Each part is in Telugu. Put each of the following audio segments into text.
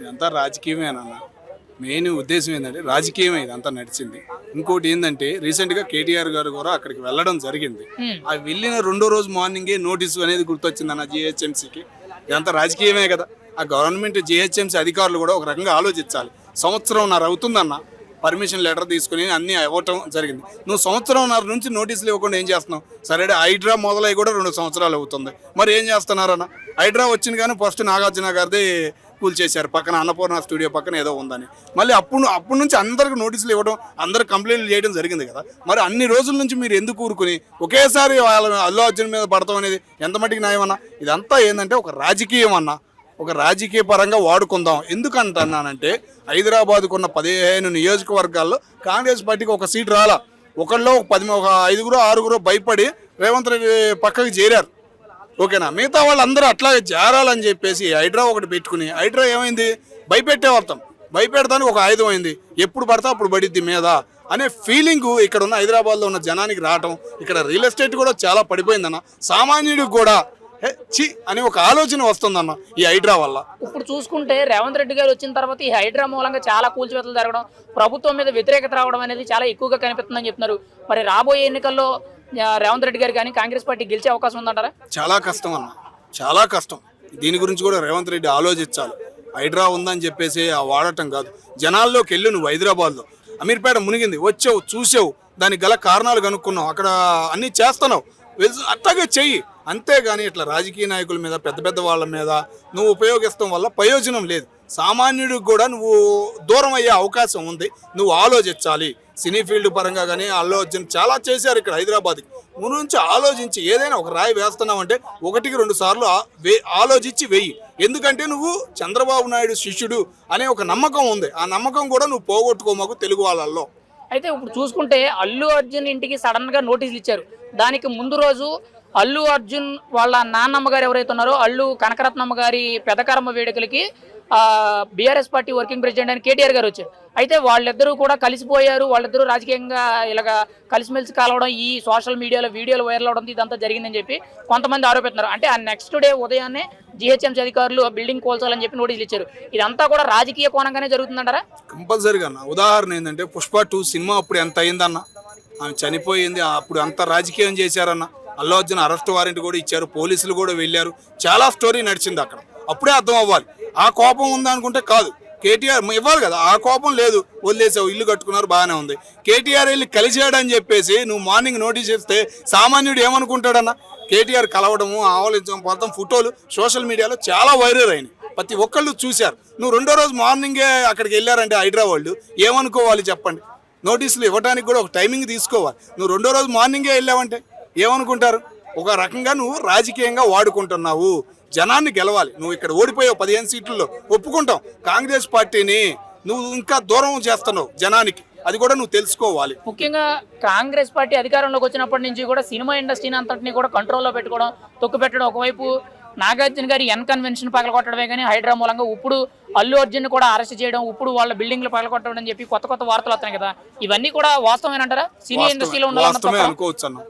ఇదంతా రాజకీయమేనన్న. మెయిన్ ఉద్దేశం ఏంటంటే రాజకీయమే ఇదంతా నడిచింది. ఇంకోటి ఏంటంటే రీసెంట్గా కేటీఆర్ గారు కూడా అక్కడికి వెళ్ళడం జరిగింది. ఆ వెళ్ళిన రెండో రోజు మార్నింగే నోటీసు అనేది గుర్తొచ్చింది అన్న జిహెచ్ఎంసీకి. ఇదంతా రాజకీయమే కదా. ఆ గవర్నమెంట్ జిహెచ్ఎంసీ అధికారులు కూడా ఒక రకంగా ఆలోచించాలి. సంవత్సరంన్నర అవుతుందన్న. పర్మిషన్ లెటర్ తీసుకుని అన్ని ఇవ్వటం జరిగింది. నువ్వు సంవత్సరంన్నర నుంచి నోటీసులు ఇవ్వకుండా ఏం చేస్తున్నావు? సరే హైడ్రా మొదలై కూడా రెండు సంవత్సరాలు అవుతుంది. మరి ఏం చేస్తున్నారన్న? హైడ్రా వచ్చింది కానీ ఫస్ట్ నాగార్జున గారిది కూల్ చేశారు. పక్కన అన్నపూర్ణ స్టూడియో పక్కన ఏదో ఉందని. మళ్ళీ అప్పుడు అప్పటి నుంచి అందరికి నోటీసులు ఇవ్వడం అందరు కంప్లైంట్లు చేయడం జరిగింది కదా. మరి అన్ని రోజుల నుంచి మీరు ఎందుకు ఊరుకుని ఒకేసారి వాళ్ళ అల్లు అర్జున్ మీద పడతాం అనేది ఎంత మటుకు న్యాయమన్నా? ఇదంతా ఏంటంటే ఒక రాజకీయం అన్న ఒక రాజకీయ పరంగా వాడుకుందాం. ఎందుకంటున్నానంటే హైదరాబాద్కు ఉన్న పదిహేను నియోజకవర్గాల్లో కాంగ్రెస్ పార్టీకి ఒక సీట్ రాలా. ఒకళ్ళు ఒక పది ఒక ఐదుగురు ఆరుగురు భయపడి రేవంత్ రెడ్డి పక్కకి చేరారు. ఓకేనా? మిగతా వాళ్ళందరూ అట్లాగే చేరాలని చెప్పేసి హైడ్రా ఒకటి పెట్టుకుని హైడ్రా ఏమైంది? భయపెట్టే వర్తం. భయపెడతానికి ఒక ఆయుధం అయింది. ఎప్పుడు పడితే అప్పుడు పడిద్ది మీద అనే ఫీలింగ్ ఇక్కడ ఉన్న హైదరాబాద్లో ఉన్న జనానికి రావటం ఇక్కడ రియల్ ఎస్టేట్ కూడా చాలా పడిపోయిందన్న. సామాన్యుడికి కూడా చి అని ఒక ఆలోచన వస్తుందన్న ఈ హైడ్రా వల్ల. ఇప్పుడు చూసుకుంటే రేవంత్ రెడ్డి గారు వచ్చిన తర్వాత ఈ హైడ్రా మూలంగా చాలా కూల్చివేతలు జరగడం ప్రభుత్వం మీద వ్యతిరేకత రావడం అనేది చాలా ఎక్కువగా కనిపిస్తుందని చెప్తున్నారు. మరి రాబోయే ఎన్నికల్లో రేవంత్ రెడ్డి గారు కానీ కాంగ్రెస్ పార్టీ గెలిచే అవకాశం ఉందంటారా? చాలా కష్టం అన్న. చాలా కష్టం. దీని గురించి కూడా రేవంత్ రెడ్డి ఆలోచించాలి. హైడ్రా ఉందని చెప్పేసి ఆ వాడటం కాదు. జనాల్లోకి వెళ్ళి నువ్వు హైదరాబాద్లో. అమీర్పేట మునిగింది. వచ్చావు చూసావు. దానికి గల కారణాలు కనుక్కున్నావు. అక్కడ అన్నీ చేస్తున్నావు. అట్లాగే చెయ్యి. అంతేగాని ఇట్లా రాజకీయ నాయకుల మీద పెద్ద పెద్ద వాళ్ళ మీద నువ్వు ఉపయోగిస్తాం వల్ల ప్రయోజనం లేదు. సామాన్యుడికి కూడా నువ్వు దూరం అయ్యే అవకాశం ఉంది. నువ్వు ఆలోచించాలి. సినీ ఫీల్డ్ పరంగా కానీ అల్లు అర్జున్ చాలా చేశారు ఇక్కడ హైదరాబాద్కి. గురించి ఆలోచించి ఏదైనా ఒక రాయి వేస్తున్నావు అంటే ఒకటికి రెండు సార్లు వే- ఆలోచించి వెయ్యి ఎందుకంటే నువ్వు చంద్రబాబు నాయుడు శిష్యుడు అనే ఒక నమ్మకం ఉంది. ఆ నమ్మకం కూడా నువ్వు పోగొట్టుకోమాకు తెలుగు వాళ్ళల్లో. అయితే ఇప్పుడు చూసుకుంటే అల్లు అర్జున్ ఇంటికి సడన్గా నోటీసులు ఇచ్చారు. దానికి ముందు రోజు అల్లు అర్జున్ వాళ్ళ నాన్నమ్మ గారు ఎవరైతే ఉన్నారో అల్లు కనకరత్నమ్మ గారి పెదకరమ్మ వేడుకలకి బీఆర్ఎస్ పార్టీ వర్కింగ్ ప్రెసిడెంట్ అని కేటీఆర్ గారు వచ్చారు. అయితే వాళ్ళిద్దరూ కూడా కలిసిపోయారు వాళ్ళిద్దరూ రాజకీయంగా ఇలాగ కలిసిమెలిసి కలవడం ఈ సోషల్ మీడియాలో వీడియోలు వైరల్ అవడం ఇదంతా జరిగిందని చెప్పి కొంతమంది ఆరోపిస్తున్నారు. అంటే ఆ నెక్స్ట్ డే ఉదయాన్నే జిహెచ్ఎంసీ అధికారులు ఆ బిల్డింగ్ కోల్చాలని చెప్పి నోటీసులు ఇచ్చారు. ఇదంతా కూడా రాజకీయ కోణంగానే జరుగుతుందంటారా? కంపల్సరీగా అన్న. ఉదాహరణ ఏంటంటే పుష్ప టూ సినిమా అప్పుడు ఎంత అయిందన్న? ఆమె చనిపోయింది అప్పుడు అంత రాజకీయం చేశారన్న. అల్లు అర్జున్ అరెస్ట్ వారెంట్ కూడా ఇచ్చారు పోలీసులు కూడా వెళ్ళారు. చాలా స్టోరీ నడిచింది అక్కడ. అప్పుడే అర్థం అవ్వాలి. ఆ కోపం ఉందనుకుంటే కాదు. కేటీఆర్ ఇవ్వాలి కదా. ఆ కోపం లేదు. వదిలేసావు ఇల్లు కట్టుకున్నారు బాగానే ఉంది. కేటీఆర్ వెళ్ళి కలిసాడని చెప్పేసి నువ్వు మార్నింగ్ నోటీస్ ఇస్తే సామాన్యుడు ఏమనుకుంటాడన్న? కేటీఆర్ కలవడము ఆవలించడం మొత్తం ఫోటోలు సోషల్ మీడియాలో చాలా వైరల్ అయినాయి. ప్రతి ఒక్కళ్ళు చూశారు. నువ్వు రెండో రోజు మార్నింగే అక్కడికి వెళ్ళారంటే హైదరాబాద్ ఏమనుకోవాలి చెప్పండి? నోటీసులు ఇవ్వడానికి కూడా ఒక టైమింగ్ తీసుకోవాలి. నువ్వు రెండో రోజు మార్నింగే వెళ్ళావంటే? ఏమనుకుంటారు? ఒక రకంగా నువ్వు రాజకీయంగా వాడుకుంటున్నావు. జనాన్ని గెలవాలి. నువ్వు ఇక్కడ ఓడిపోయావు పదిహేను సీట్లలో. ఒప్పుకుంటావు కాంగ్రెస్ పార్టీని నువ్వు ఇంకా దూరం చేస్తున్నావు జనానికి. అది కూడా నువ్వు తెలుసుకోవాలి. ముఖ్యంగా కాంగ్రెస్ పార్టీ అధికారంలోకి వచ్చినప్పటి నుంచి కూడా సినిమా ఇండస్ట్రీని అంతటిని కూడా కంట్రోల్లో పెట్టుకోవడం తొక్కు పెట్టడం ఒకవైపు. నాగార్జున గారి ఎన్ కన్వెన్షన్ పగలగొట్టడమే కానీ హైడ్రా మూలంగా ఇప్పుడు అల్లు అర్జున్ కూడా అరెస్ట్ చేయడం ఇప్పుడు వాళ్ళ బిల్డింగ్లు పగలగొట్టడం అని చెప్పి కొత్త కొత్త వార్తలు వస్తున్నాయి కదా. ఇవన్నీ కూడా వాస్తవమేనంటారా సినీ ఇండస్ట్రీలో వాస్తవమే? అనుకోవచ్చు అన్న.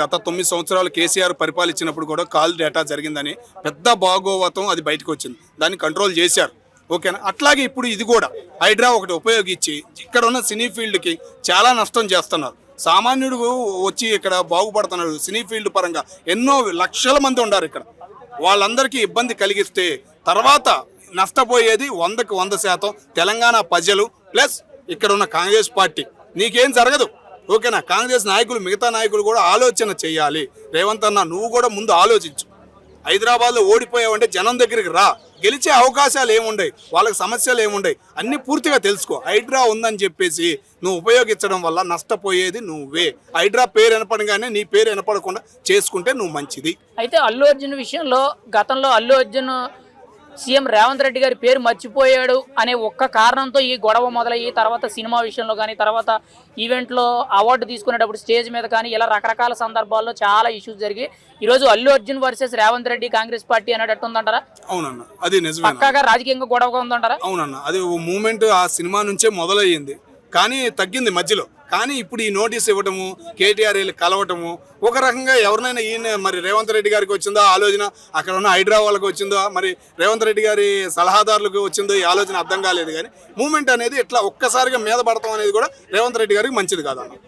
గత తొమ్మిది సంవత్సరాలు కేసీఆర్ పరిపాలించినప్పుడు కూడా కాల్ డేటా జరిగిందని పెద్ద భాగోవతం అది బయటకు వచ్చింది. దాన్ని కంట్రోల్ చేశారు. ఓకేనా? అట్లాగే ఇప్పుడు ఇది కూడా హైడ్రా ఒకటి ఉపయోగించి ఇక్కడ ఉన్న సినీ ఫీల్డ్కి చాలా నష్టం చేస్తున్నారు. సామాన్యుడు వచ్చి ఇక్కడ బాగుపడుతున్నాడు సినీ ఫీల్డ్ పరంగా. ఎన్నో లక్షల మంది ఉన్నారు ఇక్కడ. వాళ్ళందరికీ ఇబ్బంది కలిగిస్తే తర్వాత నష్టపోయేది వందకు వంద శాతం తెలంగాణ ప్రజలు ప్లస్ ఇక్కడ ఉన్న కాంగ్రెస్ పార్టీ. నీకేం జరగదు. ఓకేనా? కాంగ్రెస్ నాయకులు మిగతా నాయకులు కూడా ఆలోచన చేయాలి. రేవంత్ అన్న నువ్వు కూడా ముందు ఆలోచించు. హైదరాబాద్లో ఓడిపోయావంటే జనం దగ్గరికి రా. గెలిచే అవకాశాలు ఏముండయి వాళ్ళకి సమస్యలు ఏముండయి అన్ని పూర్తిగా తెలుసుకో. హైడ్రా ఉందని చెప్పేసి నువ్వు ఉపయోగించడం వల్ల నష్టపోయేది నువ్వే. హైడ్రా పేరు వినపడగానే నీ పేరు వినపడకుండా చేసుకుంటే నువ్వు మంచిది. అయితే అల్లు అర్జున్ విషయంలో గతంలో అల్లు అర్జున్ సీఎం రేవంత్ రెడ్డి గారి పేరు మర్చిపోయాడు అనే ఒక్క కారణంతో ఈ గొడవ మొదలయ్యి తర్వాత సినిమా విషయంలో కానీ తర్వాత ఈవెంట్లో అవార్డు తీసుకునేటప్పుడు స్టేజ్ మీద కానీ ఇలా రకరకాల సందర్భాల్లో చాలా ఇష్యూస్ జరిగి ఈరోజు Allu Arjun versus Revanth Reddy Congress party అనేటట్టు ఉందంటారా అవునన్న అది నిజమే పక్కాగా రాజకీయంగా గొడవగా ఉందంటారా? అవునన్న అది మూమెంట్ ఆ సినిమా నుంచే మొదలయ్యింది. కానీ తగ్గింది మధ్యలో. కానీ ఇప్పుడు ఈ నోటీస్ ఇవ్వటము కేటీఆర్ వెళ్ళి కలవటము ఒక రకంగా ఎవరినైనా ఈయన మరి రేవంత్ రెడ్డి గారికి వచ్చిందో ఆలోచన అక్కడ ఉన్న హైడ్రా వాళ్ళకి వచ్చిందో మరి రేవంత్ రెడ్డి గారి సలహాదారులకు వచ్చిందో ఈ ఆలోచన అర్థం కాలేదు కానీ మూమెంట్ అనేది ఇట్లా ఒక్కసారిగా మీద పడతాం అనేది కూడా రేవంత్ రెడ్డి గారికి మంచిది కాదన్న.